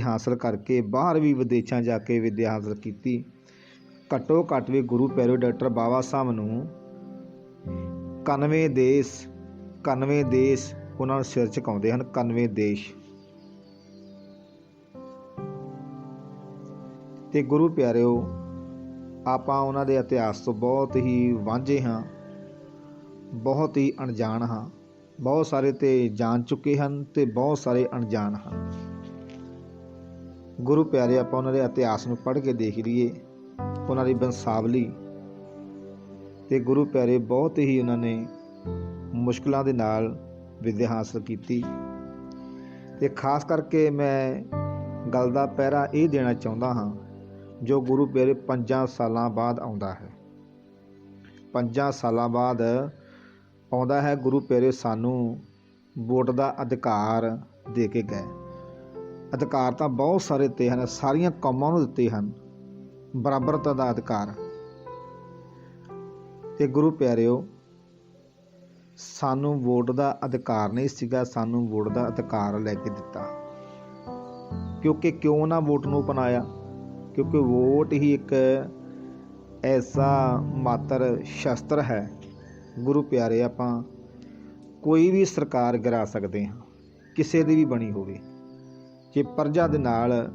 ਹਾਸਲ ਕਰਕੇ ਬਾਹਰ ਵੀ ਵਿਦੇਸ਼ਾਂ ਜਾ ਕੇ ਵਿੱਦਿਆ ਹਾਸਲ ਕੀਤੀ। ਘੱਟੋ ਘੱਟ ਵੀ ਗੁਰੂ ਪਿਆਰੇ ਡਾਕਟਰ ਬਾਬਾ ਸਾਹਿਬ ਨੂੰ 91 ਦੇਸ਼ 91 ਦੇਸ਼ ਉਹਨਾਂ ਨੂੰ ਸਿਰ ਝੁਕਾਉਂਦੇ ਹਨ 91 ਦੇਸ਼। ਤੇ ਗੁਰੂ ਪਿਆਰਿਓ, ਆਪਾਂ ਉਹਨਾਂ ਦੇ ਇਤਿਹਾਸ ਤੋਂ ਬਹੁਤ ਹੀ ਵਾਂਝੇ ਹਾਂ, ਬਹੁਤ ਹੀ ਅਣਜਾਣ ਹਾਂ, ਬਹੁਤ ਸਾਰੇ ਤੇ ਜਾਣ ਚੁੱਕੇ ਹਨ ਤੇ ਬਹੁਤ ਸਾਰੇ ਅਣਜਾਣ ਹਨ। ਗੁਰੂ ਪਿਆਰੇ, ਆਪਾਂ ਉਹਨਾਂ ਦੇ ਇਤਿਹਾਸ ਨੂੰ ਪੜ੍ਹ ਕੇ ਦੇਖ ਲਈਏ। ਉਹਨਾਂ ਦੀ ਬੰਸਾਵਲੀ ਤੇ ਗੁਰੂ ਪਿਆਰੇ ਬਹੁਤ ਹੀ ਉਹਨਾਂ ਨੇ ਮੁਸ਼ਕਲਾਂ ਦੇ ਨਾਲ ਵਿੱਦਿਆ ਹਾਸਲ ਕੀਤੀ। ਤੇ ਖਾਸ ਕਰਕੇ ਮੈਂ ਗੱਲ ਦਾ ਪਹਿਰਾ ਇਹ ਦੇਣਾ ਚਾਹੁੰਦਾ ਹਾਂ, ਜੋ ਗੁਰੂ ਪਿਆਰੇ 5 ਸਾਲਾਂ ਬਾਅਦ ਆਉਂਦਾ ਹੈ। 5 ਸਾਲਾਂ ਬਾਅਦ ਆਉਂਦਾ ਹੈ, ਗੁਰੂ ਪਿਆਰੇ ਸਾਨੂੰ ਵੋਟ ਦਾ ਅਧਿਕਾਰ ਦੇ ਕੇ ਗਏ। ਅਧਿਕਾਰ ਤਾਂ ਬਹੁਤ ਸਾਰੇ ਦਿੱਤੇ ਹਨ, ਸਾਰੀਆਂ ਕੌਮਾਂ ਨੂੰ ਦਿੱਤੇ ਹਨ। ਬਰਾਬਰਤਾ ਦਾ ਅਧਿਕਾਰ। ਤੇ ਗੁਰੂ ਪਿਆਰਿਓ, ਸਾਨੂੰ ਵੋਟ ਦਾ ਅਧਿਕਾਰ ਨਹੀਂ ਸੀਗਾ, ਸਾਨੂੰ ਵੋਟ ਦਾ ਅਧਿਕਾਰ ਲੈ ਕੇ ਦਿੱਤਾ। ਕਿਉਂਕਿ ਕਿਉਂ ਨਾ ਵੋਟ ਨੂੰ ਅਪਣਾਇਆ? ਕਿਉਂਕਿ ਵੋਟ ਹੀ ਇੱਕ ਐਸਾ ਮਾਤਰ ਸ਼ਸਤਰ ਹੈ। ਗੁਰੂ ਪਿਆਰੇ, ਆਪਾਂ ਕੋਈ ਵੀ ਸਰਕਾਰ ਗਿਰਾ ਸਕਦੇ ਹਾਂ, ਕਿਸੇ ਦੀ ਵੀ ਬਣੀ ਹੋਵੇ। ਕਿ ਪ੍ਰਜਾ ਦੇ ਨਾਲ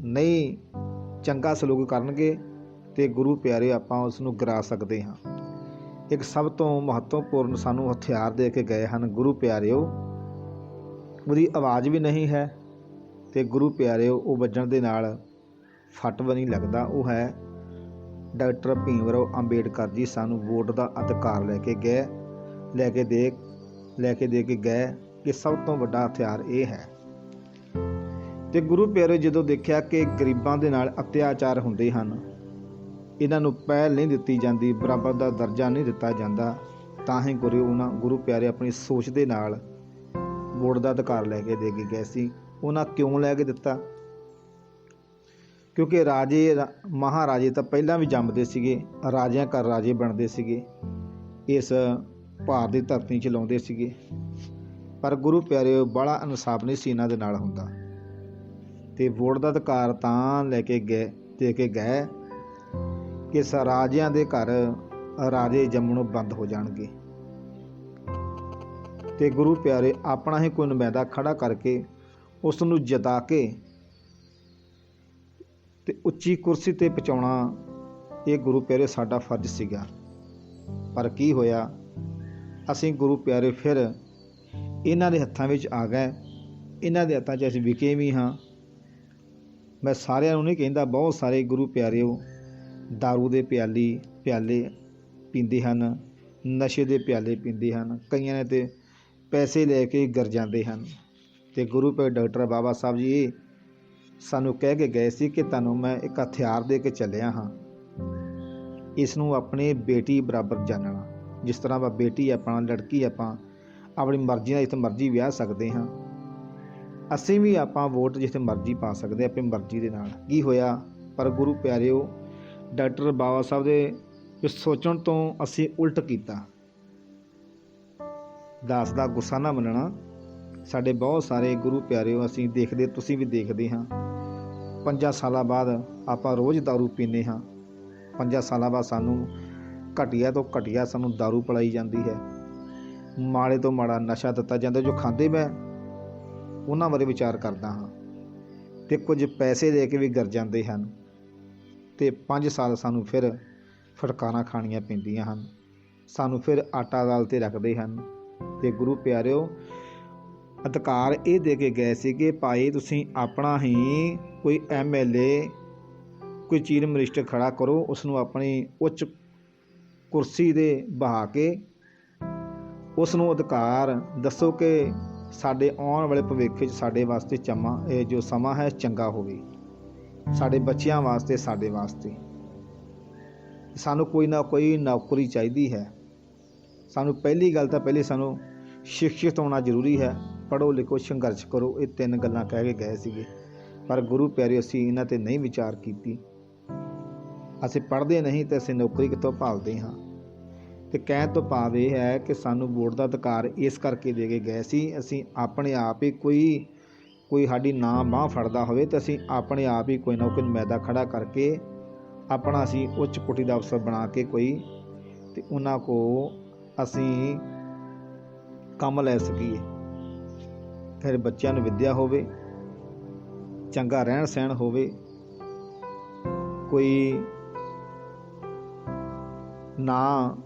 ਨਹੀਂ ਚੰਗਾ ਸਲੂਕ ਕਰਨਗੇ ਤੇ ਗੁਰੂ ਪਿਆਰੇ ਆਪਾਂ ਉਸ ਨੂੰ ਗਿਰਾ ਸਕਦੇ ਹਾਂ। ਇੱਕ ਸਭ ਤੋਂ ਮਹੱਤਵਪੂਰਨ ਸਾਨੂੰ ਹਥਿਆਰ ਦੇ ਕੇ ਗਏ ਹਨ ਗੁਰੂ ਪਿਆਰਿਓ। ਉਹਦੀ ਆਵਾਜ਼ ਵੀ ਨਹੀਂ ਹੈ ਤੇ ਗੁਰੂ ਪਿਆਰਿਓ ਉਹ ਵੱਜਣ ਦੇ ਨਾਲ ਫਟ ਵੀ ਨਹੀਂ ਲੱਗਦਾ। ਉਹ ਹੈ ਡਾਕਟਰ ਭੀਮਰਾਓ ਅੰਬੇਡਕਰ ਜੀ ਸਾਨੂੰ ਵੋਟ ਦਾ ਅਧਿਕਾਰ ਲੈ ਕੇ ਗਏ, ਲੈ ਕੇ ਦੇ ਲੈ ਕੇ ਦੇ ਕੇ ਗਏ। ਕਿ ਸਭ ਤੋਂ ਵੱਡਾ ਹਥਿਆਰ ਇਹ ਹੈ। ਤੇ ਗੁਰੂ ਪਿਆਰੇ ਜਦੋਂ ਦੇਖਿਆ ਕਿ ਗਰੀਬਾਂ ਦੇ ਨਾਲ ਅਤਿਆਚਾਰ ਹੁੰਦੇ ਹਨ, ਇਹਨਾਂ ਨੂੰ ਪਹਿਲ ਨਹੀਂ ਦਿੱਤੀ ਜਾਂਦੀ, ਬਰਾਬਰ ਦਾ ਦਰਜਾ ਨਹੀਂ ਦਿੱਤਾ ਜਾਂਦਾ, ਤਾਂ ਹੀ ਗੁਰੂ ਉਹਨਾਂ, ਗੁਰੂ ਪਿਆਰੇ ਆਪਣੀ ਸੋਚ ਦੇ ਨਾਲ ਵੋਟ ਦਾ ਅਧਿਕਾਰ ਲੈ ਕੇ ਦੇ ਕੇ ਗਏ ਸੀ। ਉਹਨਾਂ ਕਿਉਂ ਲੈ ਕੇ ਦਿੱਤਾ? ਕਿਉਂਕਿ ਰਾਜੇ ਰਾ- ਮਹਾਰਾਜੇ ਤਾਂ ਪਹਿਲਾਂ ਵੀ ਜੰਮਦੇ ਸੀਗੇ, ਰਾਜਿਆਂ ਘਰ ਰਾਜੇ ਬਣਦੇ ਸੀਗੇ, ਇਸ ਭਾਰਤ ਦੀ ਧਰਤੀ 'ਚ ਲਾਉਂਦੇ ਸੀਗੇ। ਪਰ ਗੁਰੂ ਪਿਆਰੇ ਬੜਾ ਇਨਸਾਫ ਨਹੀਂ ਸੀ ਇਹਨਾਂ ਦੇ ਨਾਲ ਹੁੰਦਾ। ਤੇ ਵੋਟ ਦਾ ਅਧਿਕਾਰ ਤਾਂ ਲੈ ਕੇ ਗਏ, ਦੇ ਕੇ ਗਏ ਕਿ ਸ, ਰਾਜਿਆਂ ਦੇ ਘਰ ਰਾਜੇ ਜੰਮਣੋਂ ਬੰਦ ਹੋ ਜਾਣਗੇ। ਤੇ ਗੁਰੂ ਪਿਆਰੇ, ਆਪਣਾ ਹੀ ਕੋਈ ਨੁਮਾਇੰਦਾ ਖੜਾ ਕਰਕੇ ਉਸ ਨੂੰ ਜਿਤਾ ਕੇ ਤੇ ਉੱਚੀ ਕੁਰਸੀ ਤੇ ਪਹੁੰਚਾਉਣਾ ਇਹ ਗੁਰੂ ਪਿਆਰੇ ਸਾਡਾ ਫਰਜ਼ ਸੀਗਾ। ਪਰ ਕੀ ਹੋਇਆ? ਅਸੀਂ ਗੁਰੂ ਪਿਆਰੇ ਫਿਰ ਇਹਨਾਂ ਦੇ ਹੱਥਾਂ ਵਿੱਚ ਆ ਗਏ। ਇਹਨਾਂ ਦੇ ਹੱਥਾਂ 'ਚ ਅਸੀਂ ਵਿਕੇ ਵੀ ਹਾਂ। ਮੈਂ ਸਾਰਿਆਂ ਨੂੰ ਨਹੀਂ ਕਹਿੰਦਾ, ਬਹੁਤ ਸਾਰੇ ਗੁਰੂ ਪਿਆਰਿਓ, दारू ਦੇ ਪਿਆਲੀ, ਪਿਆਲੇ ਪੀਂਦੇ ਹਨ, ਨਸ਼ੇ ਦੇ ਪਿਆਲੇ ਪੀਂਦੇ ਹਨ, ਕਈਆਂ ਨੇ ਤੇ ਪੈਸੇ ਲੈ ਕੇ ਗਰ ਜਾਂਦੇ ਹਨ। ਤੇ ਗੁਰੂ ਪਿਆਰੇ ਡਾਕਟਰ ਬਾਬਾ ਸਾਹਿਬ ਜੀ ਇਹ ਸਾਨੂੰ ਕਹਿ ਕੇ ਗਏ ਸੀ ਕਿ ਤੁਹਾਨੂੰ ਮੈਂ ਇੱਕ ਹਥਿਆਰ ਦੇ ਕੇ ਚੱਲਿਆ ਹਾਂ। ਇਸ ਨੂੰ ਆਪਣੀ ਬੇਟੀ ਬਰਾਬਰ ਜਾਣਨਾ ਜਿਸ ਤਰ੍ਹਾਂ ਆਪਾਂ ਬੇਟੀ ਆਪਣਾ, ਲੜਕੀ ਆਪਾਂ ਆਪਣੀ ਮਰਜ਼ੀ ਨਾਲ, ਜਿੱਥੇ ਮਰਜ਼ੀ ਵਿਆਹ ਸਕਦੇ ਹਾਂ। ਅਸੀਂ ਵੀ ਆਪਾਂ ਵੋਟ ਜਿੱਥੇ ਮਰਜ਼ੀ ਪਾ ਸਕਦੇ ਹਾਂ ਆਪਣੀ ਮਰਜ਼ੀ ਦੇ ਨਾਲ ਕੀ ਹੋਇਆ ਪਰ ਗੁਰੂ ਪਿਆਰਿਓ ਡਾਕਟਰ ਬਾਬਾ ਸਾਹਿਬ ਦੇ ਇਸ ਸੋਚਣ ਤੋਂ ਅਸੀਂ ਉਲਟ ਕੀਤਾ ਦਾਸ ਦਾ ਗੁੱਸਾ ਨਾ ਮੰਨਣਾ ਸਾਡੇ ਬਹੁਤ ਸਾਰੇ ਗੁਰੂ ਪਿਆਰਿਓ ਅਸੀਂ ਦੇਖਦੇ ਤੁਸੀਂ ਵੀ ਦੇਖਦੇ ਹਾਂ ਪੰਜਾਂ ਸਾਲਾਂ ਬਾਅਦ ਆਪਾਂ ਰੋਜ਼ दारू ਪੀਂਦੇ ਹਾਂ ਪੰਜਾਂ ਸਾਲਾਂ ਬਾਅਦ ਸਾਨੂੰ ਘਟੀਆ ਤੋਂ ਘਟੀਆ ਸਾਨੂੰ दारू ਪਲਾਈ ਜਾਂਦੀ ਹੈ ਮਾੜੇ ਤੋਂ ਮਾੜਾ ਨਸ਼ਾ ਦਿੱਤਾ ਜਾਂਦਾ ਜੋ ਖਾਂਦੇ ਮੈਂ ਉਹਨਾਂ ਬਾਰੇ ਵਿਚਾਰ ਕਰਦਾ ਹਾਂ ਤੇ ਕੁਝ ਪੈਸੇ ਦੇ ਕੇ ਵੀ ਗਰ ਜਾਂਦੇ ਹਨ ਤੇ 5 ਸਾਲ ਸਾਨੂੰ ਫਿਰ ਫਟਕਾਰਾਂ ਖਾਣੀਆਂ ਪੈਂਦੀਆਂ ਹਨ। ਸਾਨੂੰ ਫਿਰ ਆਟਾ ਦਾਲ ਤੇ ਰੱਖਦੇ ਹਨ। ਤੇ ਗੁਰੂ ਪਿਆਰਿਓ, ਅਧਿਕਾਰ ਇਹ ਦੇ ਕੇ ਗਏ ਸੀ ਕਿ ਭਾਈ ਤੁਸੀਂ ਆਪਣਾ ਹੀ ਕੋਈ ਐਮਐਲਏ ਕੋਈ ਚੀਫ ਮਿਨਿਸਟਰ ਖੜਾ ਕਰੋ ਉਸ ਨੂੰ ਆਪਣੀ ਉੱਚ ਕੁਰਸੀ ਦੇ ਬਹਾ ਕੇ ਉਸ ਨੂੰ ਅਧਿਕਾਰ ਦੱਸੋ ਕਿ ਸਾਡੇ ਆਉਣ ਵਾਲੇ ਭਵਿੱਖ ਵਿੱਚ ਸਾਡੇ ਵਾਸਤੇ ਚਮਾ, ਇਹ ਜੋ ਸਮਾਂ ਹੈ, ਚੰਗਾ ਹੋਵੇ। ਸਾਡੇ ਬੱਚਿਆਂ ਵਾਸਤੇ, ਸਾਡੇ ਵਾਸਤੇ। ਸਾਨੂੰ ਕੋਈ ਨਾ ਕੋਈ ਨੌਕਰੀ ਚਾਹੀਦੀ ਹੈ। ਸਾਨੂੰ ਪਹਿਲੀ ਗੱਲ ਤਾਂ ਪਹਿਲੇ ਸਾਨੂੰ ਸਿੱਖਿਅਤ ਹੋਣਾ ਜ਼ਰੂਰੀ ਹੈ। ਪੜ੍ਹੋ, ਲਿਖੋ, ਸੰਘਰਸ਼ ਕਰੋ, ਇਹ ਤਿੰਨ ਗੱਲਾਂ ਕਹਿ ਕੇ ਗਏ ਸੀਗੇ। ਪਰ ਗੁਰੂ ਪਿਆਰੇ ਅਸੀਂ ਇਹਨਾਂ ਤੇ ਨਹੀਂ ਵਿਚਾਰ ਕੀਤੀ। ਅਸੀਂ ਪੜ੍ਹਦੇ ਨਹੀਂ ਤੇ ਅਸੀਂ ਨੌਕਰੀ ਕਿੱਥੋਂ ਭਾਲਦੇ ਹਾਂ? ਤੇ ਕਹਿਣ ਤੋਂ ਭਾਵ ਇਹ ਹੈ ਕਿ ਸਾਨੂੰ ਵੋਟ ਦਾ ਅਧਿਕਾਰ ਇਸ ਕਰਕੇ ਦੇ ਕੇ ਗਏ ਸੀ, ਅਸੀਂ ਆਪਣੇ ਆਪ ਹੀ ਕੋਈ ਕੋਈ ਸਾਡੀ ਨਾ ਬਾਹ ਫੜਦਾ ਹੋਵੇ ਤਾਂ ਅਸੀਂ ਆਪਣੇ ਆਪ ਹੀ ਕੋਈ ਨਾ ਕੋਈ ਮੈਦਾ ਖੜਾ ਕਰਕੇ ਆਪਣਾ ਅਸੀਂ ਉੱਚ ਕੋਟੀ ਦਾ ਅਫਸਰ ਬਣਾ ਕੇ ਕੋਈ ਤੇ ਉਹਨਾਂ ਕੋ ਅਸੀਂ ਕੰਮ ਲੈ ਸਕੀਏ। ਫਿਰ ਬੱਚਿਆਂ ਨੂੰ ਵਿੱਦਿਆ ਹੋਵੇ, ਚੰਗਾ ਰਹਿਣ ਸਹਿਣ ਹੋਵੇ, ਕੋਈ ਨਾ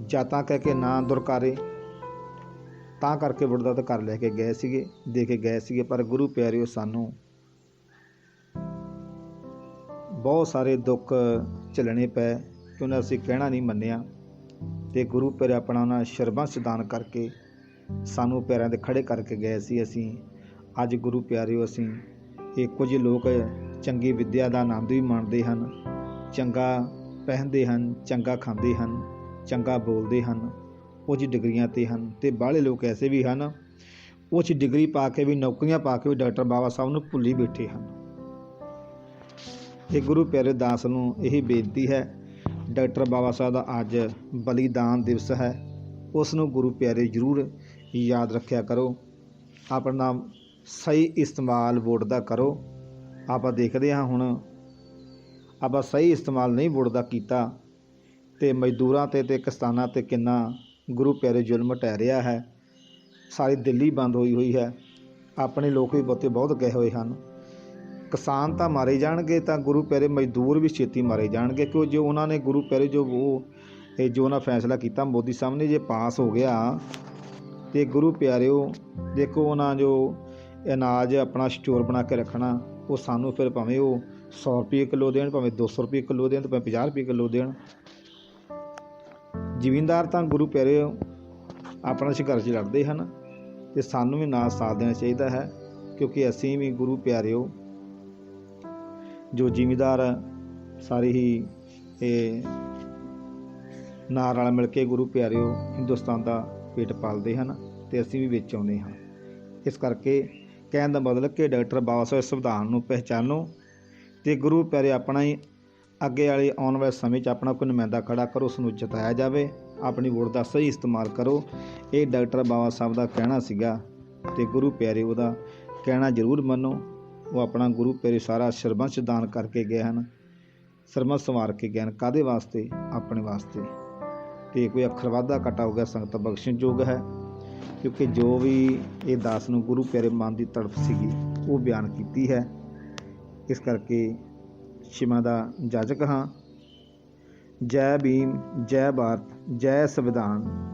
ਜਾਤਾਂ ਕਹਿ ਕੇ ਨਾ ਦੁਰਕਾਰੇ ਤਾਂ ਕਰਕੇ ਬੁੜਦਾ ਤਾਂ ਘਰ ਲੈ ਕੇ ਗਏ ਸੀਗੇ, ਦੇ ਕੇ ਗਏ ਸੀਗੇ, ਪਰ ਗੁਰੂ ਪਿਆਰਿਓ ਸਾਨੂੰ ਬਹੁਤ ਸਾਰੇ ਦੁੱਖ ਝੱਲਣੇ ਪਏ ਕਿ ਉਹਨਾਂ ਅਸੀਂ ਕਹਿਣਾ ਨਹੀਂ ਮੰਨਿਆ ਤੇ ਗੁਰੂ ਪਿਆਰੇ ਆਪਣਾ ਉਹਨਾਂ ਸ਼ਰਬੰਸ ਦਾਨ ਕਰਕੇ ਸਾਨੂੰ ਪੈਰਾਂ ਦੇ ਖੜੇ ਕਰਕੇ ਗਏ ਸੀ ਅਸੀਂ। ਅੱਜ ਗੁਰੂ ਪਿਆਰਿਓ ਅਸੀਂ ਇਹ ਕੁਝ ਲੋਕ ਚੰਗੀ ਵਿੱਦਿਆ ਦਾ ਆਨੰਦ ਵੀ ਮਾਣਦੇ ਹਨ, ਚੰਗਾ ਪਹਿਨਦੇ ਹਨ, ਚੰਗਾ ਖਾਂਦੇ ਹਨ। ਚੰਗਾ ਬੋਲਦੇ ਹਨ ਉੱਚ ਡਿਗਰੀਆਂ ਤੇ ਹਨ ਤੇ ਬਾਹਲੇ ਲੋਕ ਐਸੇ ਵੀ ਹਨ ਉੱਚ ਡਿਗਰੀ ਪਾ ਕੇ ਵੀ ਨੌਕਰੀਆਂ ਪਾ ਕੇ ਵੀ ਡਾਕਟਰ ਬਾਬਾ ਸਾਹਿਬ ਨੂੰ ਭੁੱਲੀ ਬੈਠੇ ਹਨ। ਇਹ ਗੁਰੂ ਪਿਆਰੇ ਦਾਸ ਨੂੰ ਇਹੀ ਬੇਨਤੀ ਹੈ, ਡਾਕਟਰ ਬਾਬਾ ਸਾਹਿਬ ਦਾ ਅੱਜ ਬਲੀਦਾਨ ਦਿਵਸ ਹੈ, ਉਸ ਨੂੰ ਗੁਰੂ ਪਿਆਰੇ ਜ਼ਰੂਰ ਯਾਦ ਰੱਖਿਆ ਕਰੋ। ਆਪਣਾ ਸਹੀ ਇਸਤੇਮਾਲ ਵੋਟ ਦਾ ਕਰੋ। ਆਪਾਂ ਦੇਖਦੇ ਹਾਂ ਹੁਣ, ਆਪਾਂ ਸਹੀ ਇਸਤੇਮਾਲ ਨਹੀਂ ਵੋਟ ਦਾ ਕੀਤਾ ਤੇ ਮਜ਼ਦੂਰਾਂ ਤੇ ਤੇ ਕਿਸਾਨਾਂ ਤੇ ਕਿੰਨਾ ਗੁਰੂ ਪਿਆਰੇ ਜ਼ੁਲਮ ਢਹਿ ਰਿਹਾ ਹੈ। ਸਾਰੀ ਦਿੱਲੀ ਬੰਦ ਹੋਈ ਹੋਈ ਹੈ। ਆਪਣੇ ਲੋਕ ਵੀ ਬਹੁਤੇ ਬਹੁਤ ਗਏ ਹੋਏ ਹਨ। ਕਿਸਾਨ ਤਾਂ ਮਾਰੇ ਜਾਣਗੇ ਤਾਂ ਗੁਰੂ ਪਿਆਰੇ ਮਜ਼ਦੂਰ ਵੀ ਛੇਤੀ ਮਾਰੇ ਜਾਣਗੇ। ਕਿਉਂ ਜੇ ਉਹਨਾਂ ਨੇ ਗੁਰੂ ਪਿਆਰੇ ਜੋ ਉਹ, ਇਹ ਜੋ ਉਹਨਾਂ ਫੈਸਲਾ ਕੀਤਾ ਮੋਦੀ ਸਾਹਿਬ ਨੇ ਜੇ ਪਾਸ ਹੋ ਗਿਆ ਤੇ ਗੁਰੂ ਪਿਆਰਿਓ, ਦੇਖੋ ਉਹਨਾਂ ਜੋ ਅਨਾਜ ਆਪਣਾ ਸਟੋਰ ਬਣਾ ਕੇ ਰੱਖਣਾ, ਉਹ ਸਾਨੂੰ ਫਿਰ ਭਾਵੇਂ ਉਹ 100 ਰੁਪਏ ਕਿਲੋ ਦੇਣ, ਭਾਵੇਂ 200 ਰੁਪਏ ਕਿਲੋ ਦੇਣ ਤੇ ਭਾਵੇਂ 50 ਰੁਪਏ ਕਿਲੋ ਦੇਣ। ਜ਼ਿਮੀਂਦਾਰ ਤਾਂ ਗੁਰੂ ਪਿਆਰੇ ਆਪਣਾ ਸੰਘਰਸ਼ ਲੜਦੇ ਹਨ ਤੇ ਸਾਨੂੰ ਵੀ ਨਾਲ ਸਾਥ ਦੇਣਾ ਚਾਹੀਦਾ ਹੈ, ਕਿਉਂਕਿ ਅਸੀਂ ਵੀ ਗੁਰੂ ਪਿਆਰਿਓ, ਜੋ ਜ਼ਿਮੀਂਦਾਰ ਸਾਰੇ ਹੀ ਇਹ ਨਾਲ ਰਲ ਮਿਲ ਕੇ ਗੁਰੂ ਪਿਆਰਿਓ ਹਿੰਦੁਸਤਾਨ ਦਾ ਪੇਟ ਪਾਲਦੇ ਹਨ ਤੇ ਅਸੀਂ ਵੀ ਵਿੱਚ ਆਉਂਦੇ ਹਾਂ। ਇਸ ਕਰਕੇ ਕਹਿਣ ਦਾ ਮਤਲਬ ਕਿ ਡਾਕਟਰ ਬਾਬਾ ਸਾਹਿਬ ਸੰਵਿਧਾਨ ਨੂੰ ਪਹਿਚਾਨੋ ਤੇ ਗੁਰੂ ਪਿਆਰੇ ਆਪਣਾ ਹੀ ਅੱਗੇ ਵਾਲੇ ਆਉਣ ਵਾਲੇ ਸਮੇਂ 'ਚ ਆਪਣਾ ਕੋਈ ਨੁਮਾਇੰਦਾ ਖੜਾ ਕਰੋ ਉਸ ਨੂੰ ਜਿਤਾਇਆ ਜਾਵੇ। ਆਪਣੀ ਵੋਟ ਦਾ ਸਹੀ ਇਸਤੇਮਾਲ ਕਰੋ। ਇਹ ਡਾਕਟਰ ਬਾਬਾ ਸਾਹਿਬ ਦਾ ਕਹਿਣਾ ਸੀਗਾ ਤੇ ਗੁਰੂ ਪਿਆਰੇ ਉਹਦਾ ਕਹਿਣਾ ਜ਼ਰੂਰ ਮੰਨੋ। ਉਹ ਆਪਣਾ ਗੁਰੂ ਪਿਆਰੇ ਸਾਰਾ ਸਰਬੰਸ ਦਾਨ ਕਰਕੇ ਗਏ ਹਨ। ਸਰਬੰਸ ਸੰਵਾਰ ਕੇ ਗਏ ਹਨ। ਕਾਦੇ ਵਾਸਤੇ? ਆਪਣੇ ਵਾਸਤੇ। ਤੇ ਕੋਈ ਅੱਖਰ ਵਾਧਾ ਘਟਾ ਹੋ ਗਿਆ, ਸੰਗਤ ਬਖਸ਼ਣ ਯੋਗ ਹੈ। ਕਿਉਂਕਿ ਜੋ ਵੀ ਇਹ ਦਾਸ ਨੂੰ ਗੁਰੂ ਪਿਆਰੇ ਮਨ ਦੀ ਤੜਫ ਸੀਗੀ, ਉਹ ਬਿਆਨ ਕੀਤੀ ਹੈ। ਇਸ ਕਰਕੇ ਸ਼ਿਮਾ ਦਾ ਜਾਜਕ ਹਾਂ। ਜੈ ਭੀਮ ਜੈ ਭਾਰਤ ਜੈ ਸੰਵਿਧਾਨ।